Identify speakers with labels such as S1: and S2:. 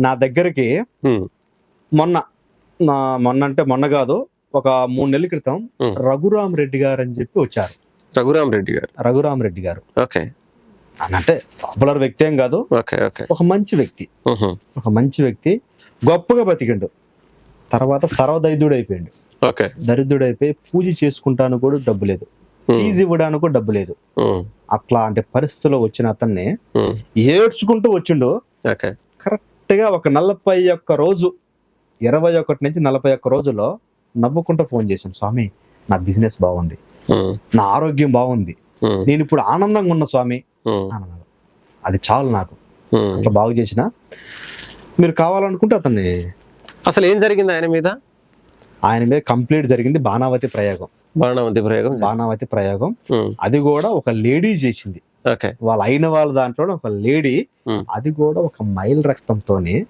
S1: నా దగ్గరికి మొన్న మొన్న అంటే మొన్న కాదు ఒక మూడు నెలల క్రితం. రఘురామ్ రెడ్డి గారు అని చెప్పి వచ్చారు.
S2: రఘురామ్ రెడ్డి గారు.
S1: రఘురామ్ రెడ్డి గారు.
S2: ఓకే.
S1: అని అంటే పాపులర్ వ్యక్తి ఏం కాదు. ఒక మంచి వ్యక్తి. ఒక మంచి వ్యక్తి. గొప్పగా బతికిండు. తర్వాత సర్వదైద్యుడు అయిపోయిండు.
S2: ఓకే.
S1: దరిద్రుడు అయిపోయి పూజ చేసుకుంటాను కూడా డబ్బు లేదు. ఫీజు ఇవ్వడానికి కూడా డబ్బు లేదు.
S2: ఉమ్,
S1: అట్లాంటి పరిస్థితుల్లో వచ్చిన అతన్ని ఏడ్చుకుంటూ వచ్చిండు.
S2: ఓకే.
S1: కరెక్ట్గా ఒక నలభై ఒక్క రోజు ఇరవై ఒకటి నుంచి నలభై ఒక్క రోజుల్లో నవ్వుకుంటూ ఫోన్ చేశాం స్వామి నా బిజినెస్ బాగుంది. నా ఆరోగ్యం బాగుంది. నేను ఇప్పుడు ఆనందంగా ఉన్నా స్వామి. అన్నాడు. అది చాలు నాకు. అట్లా బాగు చేసిన. మీరు కావాలనుకుంటే అతన్ని
S2: అసలు ఏం జరిగింది ఆయన మీద?
S1: ఆయన మీద కంప్లీట్ జరిగింది బాణావతి ప్రయోగం.
S2: బాణావతి ప్రయోగం
S1: బాణావతి ప్రయోగం. అది కూడా ఒక లేడీ చేసింది. వాళ్ళ అయిన వాళ్ళ దాంట్లో ఒక లేడీ
S2: Hmm.
S1: అది కూడా ఒక మైల్ రక్తంతోని